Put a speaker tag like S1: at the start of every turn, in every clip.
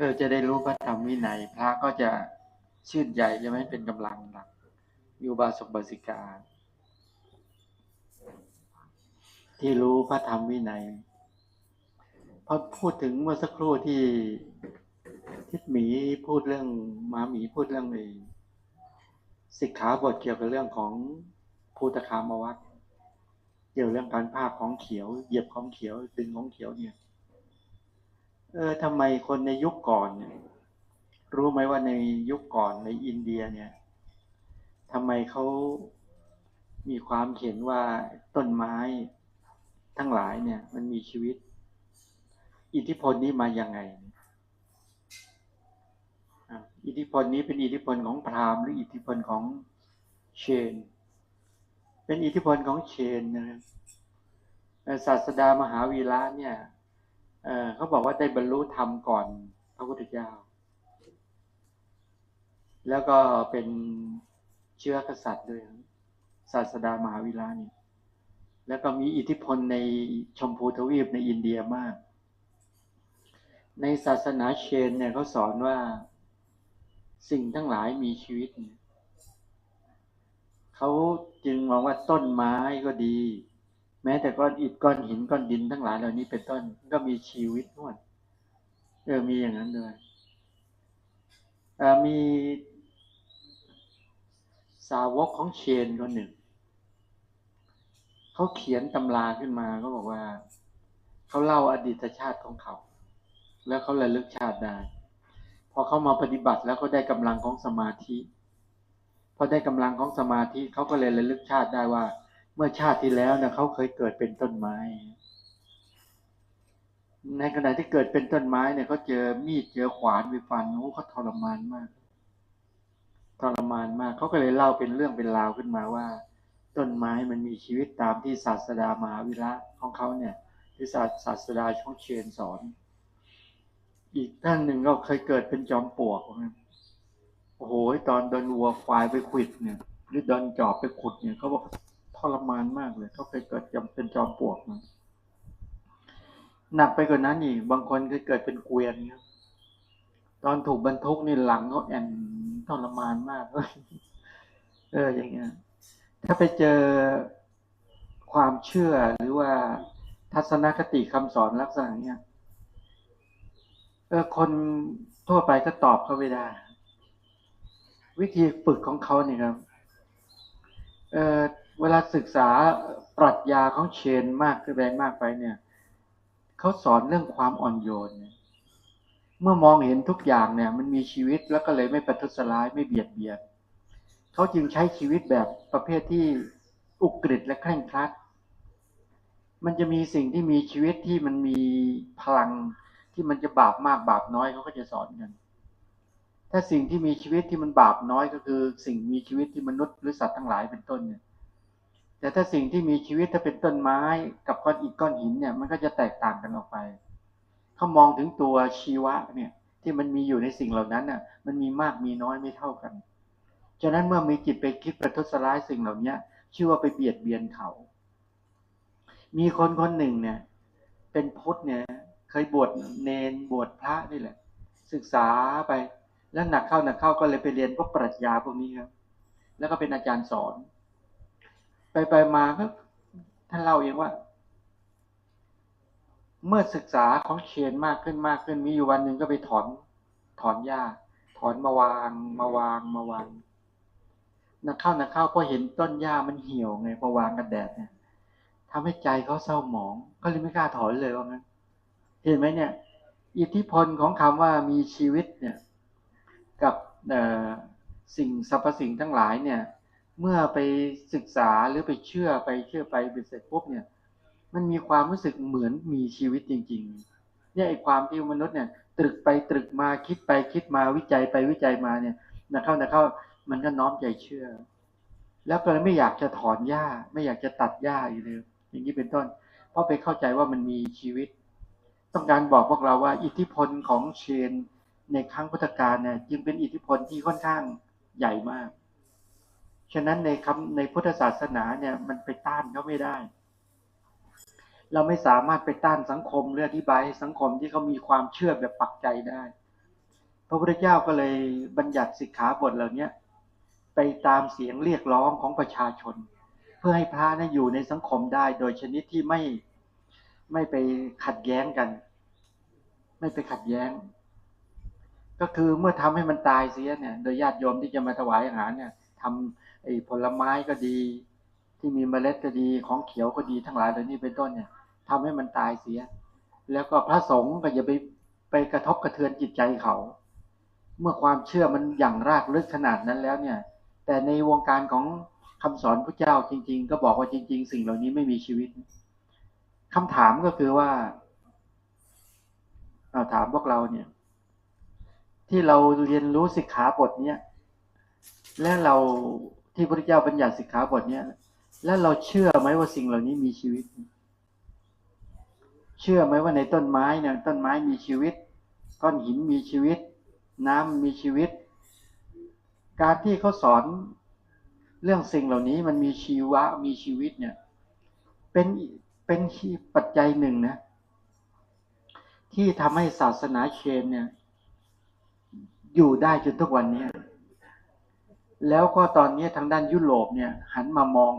S1: เออจะได้รู้พระธรรมวินัยพระก็จะชื่นใจจะไม่เป็นกำลังหลักอยู่บาสกบาสิกา ที่รู้พระธรรมวินัยพอพูดถึงเมื่อสักครู่ที่ทิศหมีพูดเรื่องมาหมีพูดเรื่องไอ้สิกขาบทเกี่ยวกับเรื่องของภูตคามวัตเกี่ยวเรื่องการภาคของเขียว เหยียบของเขียวดึงของเขียวเนี่ย เออทำไมคนในยุคก่อนเนี่ยรู้ไหมว่าในยุคก่อนในอินเดียเนี่ยทำไมเขามีความเขียนว่าต้นไม้ทั้งหลายเนี่ย มันมีชีวิต อิทธิพลนี้มาอย่างไง อิทธิพลนี้เป็นอิทธิพลของพราหมณ์หรืออิทธิพลของเชน เป็นอิทธิพลของเชนนะครับศาสดามหาวีระเนี่ย เออเขาบอกว่าได้บรรลุธรรมก่อนพระพุทธเจ้า แล้วก็เป็นเชื้อกษัตริย์ด้วยครับศาสดามหาวิระเนี่ยแล้วก็มีอิทธิพลในชมพูทวีปในอินเดียมาก ในศาสนาเชนเนี่ยเขาสอนว่าสิ่งทั้งหลายมีชีวิต เขาจึงมองว่าต้นไม้ก็ดี แม้แต่ก้อนอิฐก้อนหินก้อนดินทั้งหลายเหล่านี้เป็นต้นก็มีชีวิตทั้งหมดเออมีอย่างนั้นด้วยมีสาวกของเชนคนหนึ่งเขาเขียนตำราขึ้นมาก็บอกว่าเขาเล่าอดีตชาติของเขา แล้วเขาระลึกชาติได้พอเขามาปฏิบัติแล้วเขาได้กำลังของสมาธิพอได้กำลังของสมาธิเขาก็เลยระลึกชาติได้ว่า มื่อชาติที่แล้วเนี่ยเขาเคยเกิดเป็นต้นไม้ ในขณะที่เกิดเป็นต้นไม้เนี่ยเขาเจอมีดเจอขวานไปฟันโอ้เขาทรมานมาก ทรมานมากเขาก็เลยเล่าเป็นเรื่องเป็นราวขึ้นมาว่า ต้นไม้มันมีชีวิตตามที่ศาสดามาวิระของเขาเนี่ยที่ศาศาสดาช่องเชนสอน อีกท่านหนึ่งก็เคยเกิดเป็นจอมปลวกนะโอ้โหตอนโดนวัวควายไปขวิดเนี่ยหรือโดนจอบไปขุดเนี่ยเขาบอก ทรมานมากเลย เขาเคยเกิดจำเป็นจอมปลวกนะหนักไปกว่านั้นอีก บางคนเคยเกิดเป็นเกวียนครับตอนถูกบรรทุกนี่หลังเขาแอนทรมานมากเอออย่างเงี้ย ถ้าไปเจอความเชื่อหรือว่าทัศนคติคำสอนลักษณะเนี้ยเออคนทั่วไปก็ตอบเขาไม่ได้ วิธีฝึกของเขาเนี่ยครับ เออ เวลาศึกษาปรัชญาของเชนมากขึ้นแรงมากไปเนี่ยเขาสอนเรื่องความอ่อนโยน เมื่อมองเห็นทุกอย่างเนี่ยมันมีชีวิตแล้วก็เลยไม่ประทุษร้ายไม่เบียดเบียนเขาจึงใช้ชีวิตแบบประเภทที่อุกฤษและเคร่งครัด มันจะมีสิ่งที่มีชีวิตที่มันมีพลังที่มันจะบาปมากบาปน้อยเขาก็จะสอนกัน ถ้าสิ่งที่มีชีวิตที่มันบาปน้อยก็คือ สิ่งมีชีวิตที่มนุษย์หรือสัตว์ทั้งหลายเป็นต้นเนี่ย แต่ถ้าสิ่งที่มีชีวิตถ้าเป็นต้นไม้กับก้อนอิฐก้อนหินเนี่ยมันก็จะแตกต่างกันออกไปเขามองถึงตัวชีวะเนี่ยที่มันมีอยู่ในสิ่งเหล่านั้นน่ะ มันมีมากมีน้อยไม่เท่ากัน ฉะนั้นเมื่อมีจิตไปคิดประทุษร้ายสิ่งเหล่านี้ชื่อว่าไปเบียดเบียนเขา มีคนคนหนึ่งเนี่ย เป็นพุทธเนี่ย เคยบวชเนนบวชพระนี่แหละ ศึกษาไป แล้วหนักเข้าหนักเข้าก็เลยไปเรียนพวกปรัชญาพวกนี้ครับ แล้วก็เป็นอาจารย์สอน ไปไปมาก็ท่านเล่าเองว่า เมื่อศึกษาของเชนมากขึ้นมากขึ้นมีอยู่วันหนึ่งก็ไปถอนถอนหญ้าถอนมาวางมาวางมาวางนักเข้านักเข้าพอเห็นต้นหญ้ามันเหี่ยวไงพอวางกันแดดเนี่ยทำให้ใจเขาเศร้าหมอง ก็เลยไม่กล้าถอนเลยว่างั้น เห็นไหมเนี่ย อิทธิพลของคำว่ามีชีวิตเนี่ย กับสิ่งสรรพสิ่งทั้งหลายเนี่ย เมื่อไปศึกษาหรือไปเชื่อไปเชื่อไปไปเสร็จปุ๊บเนี่ย มันมีความรู้สึกเหมือนมีชีวิตจริง ๆ เนี่ยไอ้ความที่มนุษย์เนี่ย ตรึกไปตรึกมาคิดไปคิดมาวิจัยไปวิจัยมาเนี่ยนะเข้านะเข้ามันก็น้อมใจเชื่อ แล้วก็เลยไม่อยากจะถอนหญ้า ไม่อยากจะตัดหญ้าอีกเลยอย่างนี้เป็นต้น เพราะไปเข้าใจว่ามันมีชีวิต ต้องการบอกพวกเราว่า อิทธิพลของเชนในครั้งพุทธกาลเนี่ยจึงเป็นอิทธิพลที่ค่อนข้างใหญ่มาก ฉะนั้นในคำในพุทธศาสนาเนี่ยมันไปต้านเขาไม่ได้ เราไม่สามารถไปต้านสังคมหรืออธิบายสังคมที่เขามีความเชื่อแบบปักใจได้ พระพุทธเจ้าก็เลยบัญญัติสิกขาบทเหล่านี้ไปตามเสียงเรียกร้องของประชาชน เพื่อให้พระนั้นอยู่ในสังคมได้ โดยชนิดที่ไม่ไม่ไปขัดแย้งกัน ไม่ไปขัดแย้ง ก็คือเมื่อทำให้มันตายเสียเนี่ย โดยญาติโยมที่จะมาถวายอาหารเนี่ยทำ ไอ้ผลไม้ก็ดี ที่มีเมล็ดก็ดีของเขียวก็ดีทั้งหลายเหล่านี้เป็นต้นเนี่ยทำให้มันตายเสีย แล้วก็พระสงฆ์ก็อย่าไปไปกระทบกระเทือนจิตใจเขา เมื่อความเชื่อมันอย่างรากลึกขนาดนั้นแล้วเนี่ย แต่ในวงการของคำสอนพระเจ้าจริง ๆ ก็บอกว่าจริง ๆ สิ่งเหล่านี้ไม่มีชีวิตคำถามก็คือว่าเราถามพวกเราเนี่ย ที่เราเรียนรู้สิกขาบทเนี้ยและเรา ที่พระเจ้าบัญญัติสิกขาบทเนี้ยแล้วเราเชื่อไหมว่าสิ่งเหล่านี้มีชีวิต เชื่อไหมว่าในต้นไม้เนี่ยต้นไม้มีชีวิต ก้อนหินมีชีวิต น้ำมีชีวิต การที่เขาสอนเรื่องสิ่งเหล่านี้มันมีชีวะมีชีวิตเนี่ย เป็นเป็นปัจจัยหนึ่งนะที่ทำให้ศาสนาเชนเนี่ย อยู่ได้จนทุกวันนี้ แล้วก็ตอนนี้ทางด้านยุโรปเนี่ยหันมามอง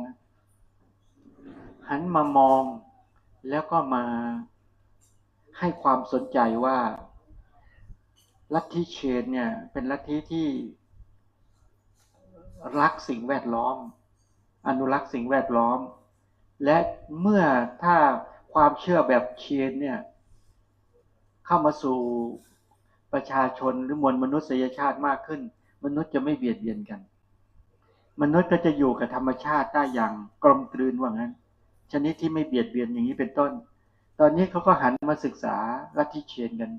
S1: หันมามองแล้วก็มาให้ความสนใจว่าลัทธิเชนเนี่ยเป็นลัทธิที่รักสิ่งแวดล้อม อนุรักษ์สิ่งแวดล้อม และเมื่อถ้าความเชื่อแบบเชนเนี่ยเข้ามาสู่ประชาชนหรือมวลมนุษยชาติมากขึ้น มนุษย์จะไม่เบียดเบียนกัน มนุษย์ก็จะอยู่กับธรรมชาติได้อย่างกลมกลืนว่างั้น ชนิดที่ไม่เบียดเบียนอย่างนี้เป็นต้น ตอนนี้เขาก็หันมาศึกษาลัทธิเชนกัน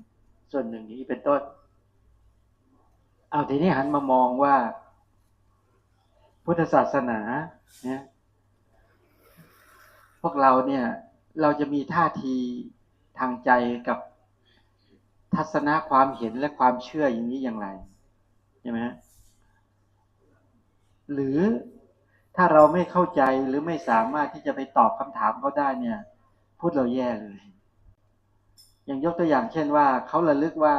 S1: ส่วนหนึ่งนี้เป็นต้น เอาทีนี้หันมามองว่า พุทธศาสนาเนี่ยพวกเราเนี่ยเราจะมีท่าทีทางใจกับทัศนะความเห็นและความเชื่ออย่างนี้อย่างไรใช่ไหม หรือถ้าเราไม่เข้าใจหรือไม่สามารถที่จะไปตอบคำถามเขาได้เนี่ย พูดเราแย่เลย อย่างยกตัวอย่างเช่นว่าเขาระลึกว่า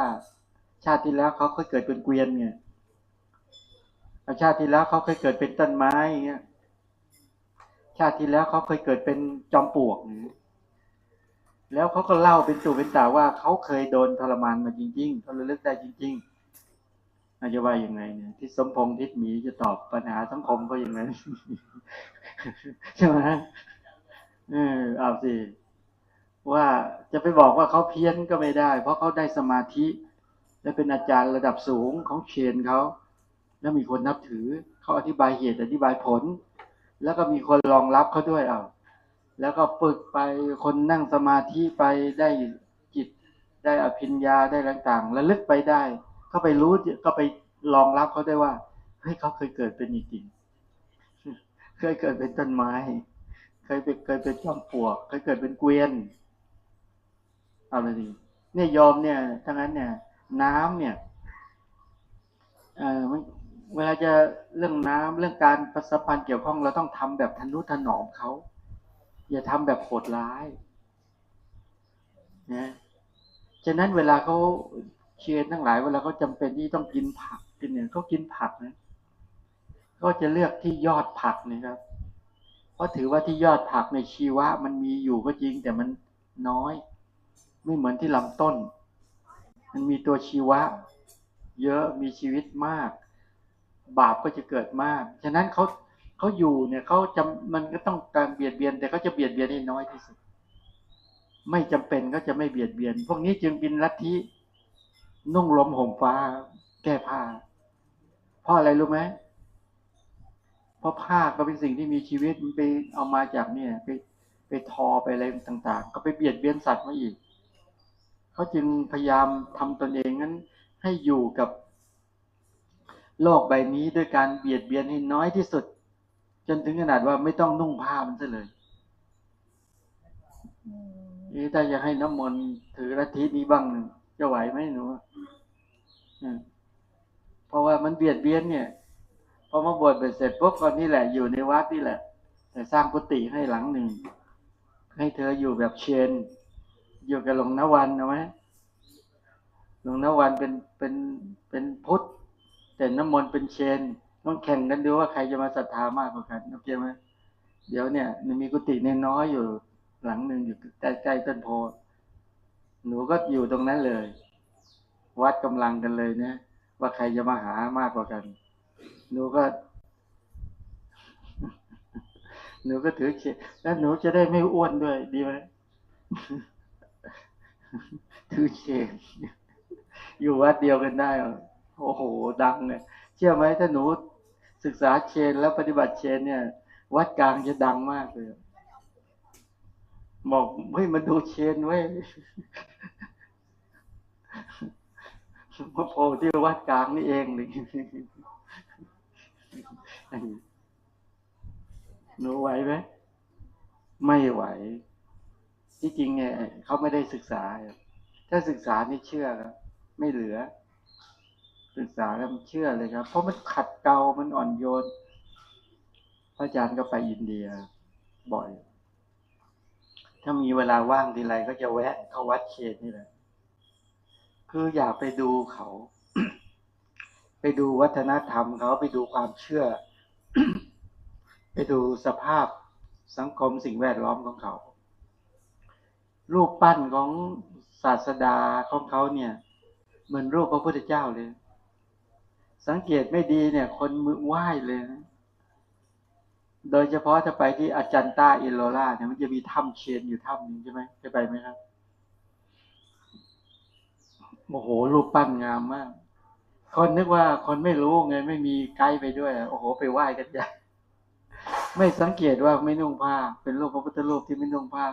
S1: ชาติที่แล้วเขาเคยเกิดเป็นเกวียนเนี่ยชาติที่แล้วเขาเคยเกิดเป็นต้นไม้เงี้ยชาติที่แล้วเขาเคยเกิดเป็นจอมปลวกแล้วเขาก็เล่าเป็นตู่เป็นตาว่าเขาเคยโดนทรมานมาจริงๆเขาระลึกได้จริง ๆาจะว่ายังไงเนี่ยที่สมพงษ์ทิศหมีจะตอบปัญหาสังคมก็อย่างนั้นใช่ไหมเออเอาสิว่าจะไปบอกว่าเขาเพี้ยนก็ไม่ได้ เพราะเขาได้สมาธิ และเป็นอาจารย์ระดับสูงของเชนเขาแล้วมีคนนับถือเขาอธิบายเหตุอธิบายผล แล้วก็มีคนรองรับเขาด้วยเอาแล้วก็ฝึกไปคนนั่งสมาธิไปได้จิตได้อภิญญาได้ต่างๆระลึกไปได้ เขาไปรู้ก็ไปรองรับเขาได้ว่าเฮ้ยเขาเคยเกิดเป็นจริงเคยเกิดเป็นต้นไม้ เคยเป็นเคยเป็นจอมปลวก เคยเกิดเป็นเกวียนเอาเลยดิเนี่ยยอมเนี่ยทั้งนั้นเนี่ย น้ำเนี่ยเออเวลาจะเรื่องน้ำเรื่องการประสพันธ์เกี่ยวข้องเราต้องทำแบบทนุถนอมเขาอย่าทำแบบโหดร้ายนะฉะนั้นเวลาเขา ชียร์ทั้งหลายเวลาเขาจาเป็นที่ต้องกินผักกินเนี่ยเขากินผักนะ ก็จะเลือกที่ยอดผักนะครับ เพราะถือว่าที่ยอดผักในชีวะ มันมีอยู่ก็จริงแต่มันน้อย ไม่เหมือนที่ลำต้น มันมีตัวชีวะ เยอะมีชีวิตมาก บาปก็จะเกิดมาก ฉะนั้นเขาเขาอยู่เนี่ยเขาจำมันก็ต้องการเบียดเบียน แต่เขาจะเบียดเบียนให้น้อยที่สุด ไม่จำเป็นก็จะไม่เบียดเบียน พวกนี้จึงเป็นลัทธิ นุ่งลมห่มฟ้า แก้ผ้า เพราะอะไรรู้ไหมเพราะผ้าก็เป็นสิ่งที่มีชีวิตมันไปเอามาจากเนี่ย ไปไปทอไปอะไรต่าง ๆ ก็ไปเบียดเบียนสัตว์มาอีกเขาจึงพยายามทำตนเองนั้น ให้อยู่กับโลกใบนี้ด้วยการเบียดเบียนให้น้อยที่สุด จนถึงขนาดว่าไม่ต้องนุ่งผ้ามันซะเลยนี่ถ้าอยากให้น้ำมนต์ถือลัทธินี้บ้างจะไหวไหมหนู เพราะว่ามันเบียดเบียนเนี่ยพอมาบวชเสร็จปุ๊บก็นี่แหละอยู่ในวัดนี่แหละ แต่สร้างกุฏิให้หลังหนึ่ง ให้เธออยู่แบบเชน อยู่กับหลวงนวันเอาไหมหลวงนวันเป็นเป็นเป็นพุทธแต่น้ำมนต์เป็นเชนต้องแข่งกันดูว่าใครจะมาศรัทธามากกว่ากันโอเคไหมเดี๋ยวเนี่ยมีกุฏิน้อยอยู่หลังหนึ่งอยู่ใกล้ๆต้นโพหนูก็อยู่ตรงนั้นเลย วัดกำลังกันเลยเนี่ยว่าใครจะมาหามากกว่ากัน หนูก็ หนูก็ถือเชนแล้วหนูจะได้ไม่อ้วนด้วย ดีไหมถือเชนอยู่วัดเดียวกันได้โอ้โห ดังเนี่ยเชื่อไหมถ้าหนูศึกษาเชนแล้วปฏิบัติเชนเนี่ย วัดกลางจะดังมากเลยบอกเฮ้ยมาดูเชนไว้พ ระโพที่วัดกลางนี่เองเลยหนูไหวไหมไม่ไหว ที่จริงเนี่ยเขาไม่ได้ศึกษา ถ้าศึกษานี่เชื่อแล้วไม่เหลือ ศึกษาแล้วมันเชื่อเลยครับ เพราะมันขัดเกลามันอ่อนโยน พระอาจารย์ก็ไปอินเดีย บ่อย ถ้ามีเวลาว่างทีไรก็จะแวะเข้าวัดเชนนี่แหละ คืออยากไปดูเขา ไปดูวัฒนธรรมเขาไปดูความเชื่อ ไปดูสภาพสังคมสิ่งแวดล้อมของเขา รูปปั้นของศาสดาของเขาเนี่ยเหมือนรูปพระพุทธเจ้าเลย สังเกตไม่ดีเนี่ย คนมือไหว้เลยนะโดยเฉพาะถ้าไปที่อาจันตาอิโลราเนี่ยมันจะมีถ้ำเชนอยู่ถ้ำหนึ่งใช่ไหมเคยไปไหมครับ โอ้โห รูปปั้นงามมาก คนนึกว่าคนไม่รู้ไงไม่มีไกด์ไปด้วย โอ้โห ไปไหว้กันใหญ่ไม่สังเกตว่าไม่นุ่งผ้า เป็นรูปพระพุทธรูปที่ไม่นุ่งผ้า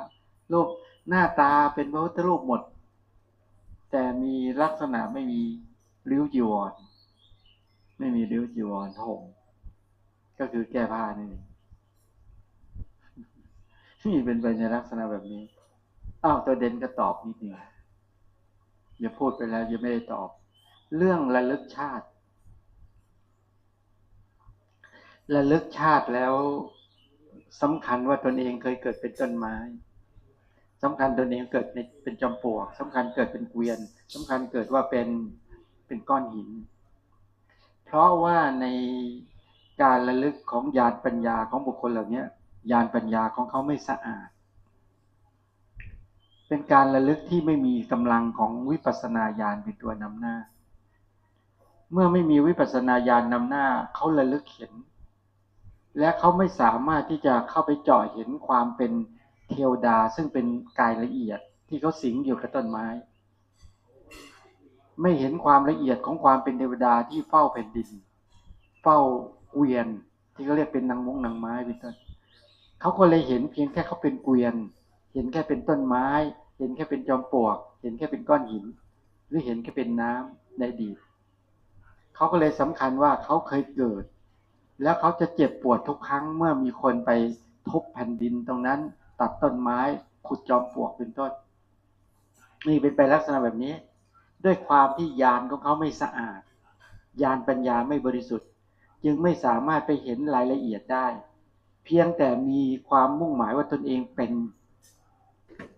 S1: รูปหน้าตาเป็นพระพุทธรูปหมด แต่มีลักษณะไม่มีริ้วจีวร ไม่มีริ้วจีวรห่มก็คือแก้ผ้านี่นี่เป็นไปในลักษณะแบบนี้อ้าวตัวเด่นก็ตอบนิดนึง ย่าพูดไปแล้วยังไม่ได้ตอบ เรื่องระลึกชาติ ระลึกชาติแล้วสำคัญว่าตนเองเคยเกิดเป็นต้นไม้สำคัญตัวเองเกิดเป็นจอมปลวกสำคัญเกิดเป็นเกวียนสำคัญเกิดว่าเป็นเป็นก้อนหิน เพราะว่าในการระลึกของญาณปัญญาของบุคคลเหล่านี้ญาณปัญญาของเขาไม่สะอาด เป็นการระลึกที่ไม่มีกำลังของวิปัสสนาญาณเป็นตัวนำหน้า เมื่อไม่มีวิปัสสนาญาณนำหน้าเขาระลึกเห็น และเขาไม่สามารถที่จะเข้าไปเจาะเห็นความเป็นเทวดาซึ่งเป็นกายละเอียดที่เขาสิงอยู่กับต้นไม้ ไม่เห็นความละเอียดของความเป็นเทวดาที่เฝ้าแผ่นดิน เฝ้าเกวียนที่เขาเรียกเป็นนางมงนางไม้เป็นต้นเขาก็เลยเห็นเพียงแค่เขาเป็นเกวียน เห็นแค่เป็นต้นไม้ ห็นแค่เป็นจอมปลวก เห็นแค่เป็นก้อนหิน หรือเห็นแค่เป็นน้ำในดีเขาก็เลยสำคัญว่าเขาเคยเกิด แล้วเขาจะเจ็บปวดทุกครั้งเมื่อมีคนไปทุบแผ่นดินตรงนั้น ตัดต้นไม้ขุดจอมปลวกเป็นต้น นี่เป็นไปลักษณะแบบนี้ ด้วยความที่ยานของเขาไม่สะอาด ยานปัญญาไม่บริสุทธิ์ จึงไม่สามารถไปเห็นรายละเอียดได้ เพียงแต่มีความมุ่งหมายว่าตนเองเป็น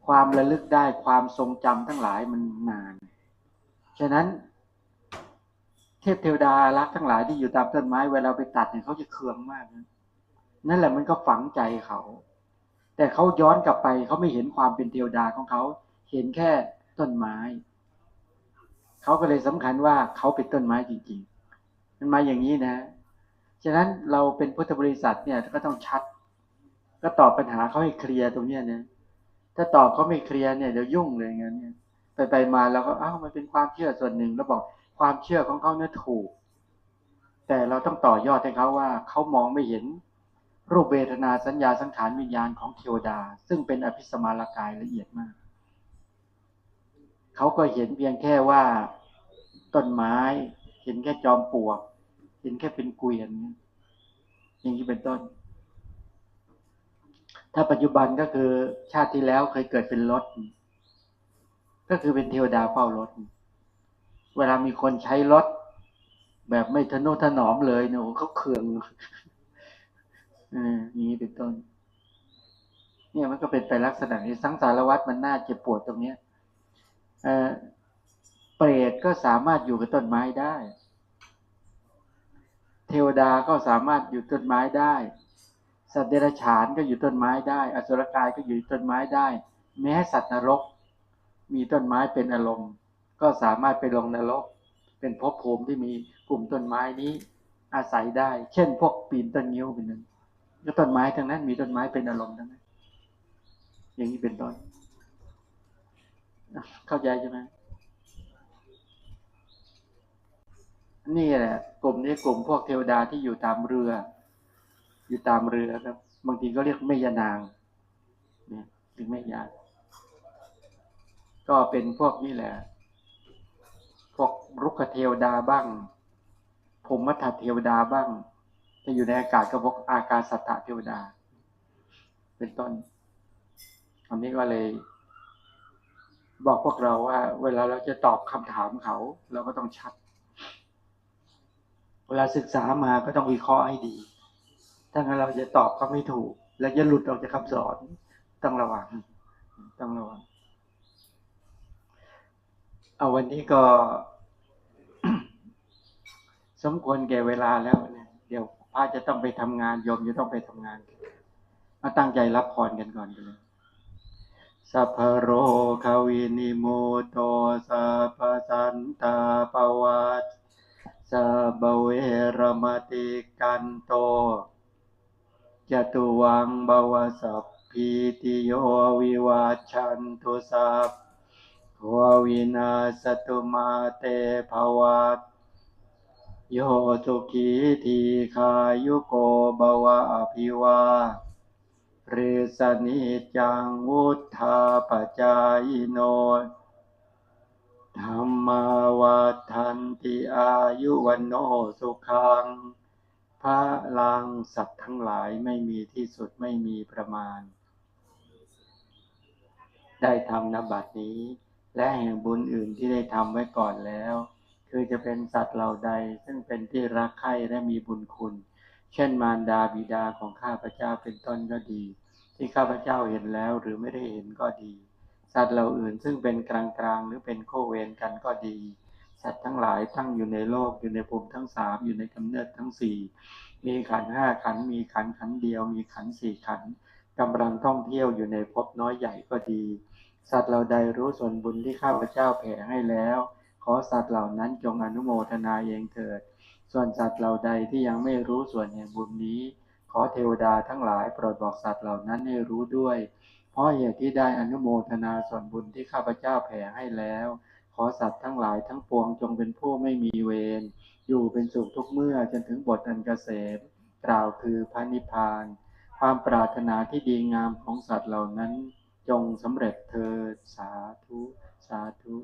S1: ความระลึกได้ความทรงจำทั้งหลายมันนาน ฉะนั้น เทพเทวดารักทั้งหลายที่อยู่ตามต้นไม้เวลาไปตัดเนี่ยเขาจะเคืองมาก นั่นแหละมันก็ฝังใจเขา แต่เขาย้อนกลับไปเขาไม่เห็นความเป็นเทวดาของเขา เห็นแค่ต้นไม้ เขาก็เลยสำคัญว่าเขาเป็นต้นไม้จริงๆ มันมาอย่างนี้นะ ฉะนั้นเราเป็นพุทธบริษัทเนี่ยก็ต้องชัด ก็ตอบปัญหาเขาให้เคลียร์ตรงเนี้ยนะ ถ้าตอบเขาไม่เคลียร์เนี่ยเดี๋ยวยุ่งเลยงั้นเนี่ยไปไปมาเราก็อ้าวมันเป็นความเชื่อส่วนหนึ่งแล้วบอกความเชื่อของเขาเนี่ยถูก แต่เราต้องต่อยอดให้เขาว่าเขามองไม่เห็น รูปเวทนาสัญญาสังขารวิญญาณของเทวดา ซึ่งเป็นอภิสมารกายละเอียดมากเขาก็เห็นเพียงแค่ว่าต้นไม้ เห็นแค่จอมปลวก เห็นแค่เป็นเกวียนอย่างนี้เป็นต้น ถ้าปัจจุบันก็คือชาติที่แล้วเคยเกิดเป็นรถ ก็คือเป็นเทวดาเฝ้ารถ เวลามีคนใช้รถ แบบไม่ทนุถนอมเลยเนี่ยเขาเคืองอย่างนี้เป็นต้น เนี่ยมันก็เป็นไปลักษณะนี้สังสารวัฏมันน่าเจ็บปวดตรงเนี้ยเปรตก็สามารถอยู่กับต้นไม้ได้ เทวดาก็สามารถอยู่ต้นไม้ได้ สัตว์เดรัจฉานก็อยู่ต้นไม้ได้ อสุรกายก็อยู่ต้นไม้ได้ แม้สัตว์นรก มีต้นไม้เป็นอารมณ์ ก็สามารถไปลงนรก เป็นภพภูมิที่มีกลุ่มต้นไม้นี้อาศัยได้ เช่น พวกปีนต้นยิ้วเป็นนั้นก็ต้นไม้ทั้งนั้น มีต้นไม้เป็นอารมณ์ทั้งนั้น อย่างนี้เป็นต้นเข้าใจใช่ไหมนี่แหละ กลุ่มนี้กลุ่มพวกเทวดาที่อยู่ตามเรือ อยู่ตามเรือครับ บางทีก็เรียกแม่ยานางเนี่ยถึงแม่ยาก็เป็นพวกนี่แหละ พวกรุกขเทวดาบ้างพรหมทัตเทวดาบ้างจะอยู่ในอากาศก็พวกอากาศสัตตเทวดา เป็นต้นอันนี้ก็เลย บอกพวกเราว่า เวลาเราจะตอบคำถามเขา เราก็ต้องชัด เวลาศึกษามาก็ต้องวิเคราะห์ให้ดี ถ้างั้นเราจะตอบก็ไม่ถูก และจะหลุดออกจากคำสอนต้องระวังต้องระวัง เอาวันนี้ก็ สมควรแก่เวลาแล้วเนี่ยเดี๋ยวพระจะต้องไปทำงานโยมจะต้องไปทำงานมาตั้งใจรับพรกันก่อนกันเลยสัพโรควินิโมโตสัพพสันตาปวัตสัพเวรมติกันโต จตุวังบวสัพพีติโยวิวัชันตุสัพววินาสตุมาเตภวัตโยตุกีทีขายุโกบวะอภิวาเรสนิจังวุธาปจายโนธรรมาวัฏันติอายุวันโนสุขัง ระลังสัตว์ทั้งหลายไม่มีที่สุดไม่มีประมาณ ได้ทำนบัดนี้ และแห่งบุญอื่นที่ได้ทำไว้ก่อนแล้ว คือจะเป็นสัตว์เหล่าใด ซึ่งเป็นที่รักใคร่และมีบุญคุณ เช่นมารดาบิดาของข้าพเจ้าเป็นต้นก็ดี ที่ข้าพเจ้าเห็นแล้วหรือไม่ได้เห็นก็ดี สัตว์เหล่าอื่นซึ่งเป็นกลางๆหรือเป็นโคเวรกันก็ดี สัตว์ทั้งหลายตั้งอยู่ในโลกอยู่ในภูมิทั้งสามอยู่ในกำเนิดทั้งสี่มีขันห้าขันมีขันขันเดียว มีขันสี่ขันกำลังท่องเที่ยวอยู่ในภพน้อยใหญ่ก็ดี สัตว์เหล่าใดรู้ส่วนบุญที่ข้าพเจ้าแผ่ให้แล้ว ขอสัตว์เหล่านั้นจงอนุโมทนาเองเถิด ส่วนสัตว์เหล่าใดที่ยังไม่รู้ส่วนแห่งบุญนี้ ขอเทวดาทั้งหลายโปรดบอกสัตว์เหล่านั้นให้รู้ด้วย เพราะเหตุที่ได้อนุโมทนาส่วนบุญที่ข้าพเจ้าแผ่ให้แล้ว ขอสัตว์ทั้งหลายทั้งปวงจงเป็นผู้ไม่มีเวร อยู่เป็นสุขทุกเมื่อจนถึงบทอันเกษมกล่าวคือพระนิพพาน ความปรารถนาที่ดีงามของสัตว์เหล่านั้น จงสำเร็จเถิดสาธุ สาธุ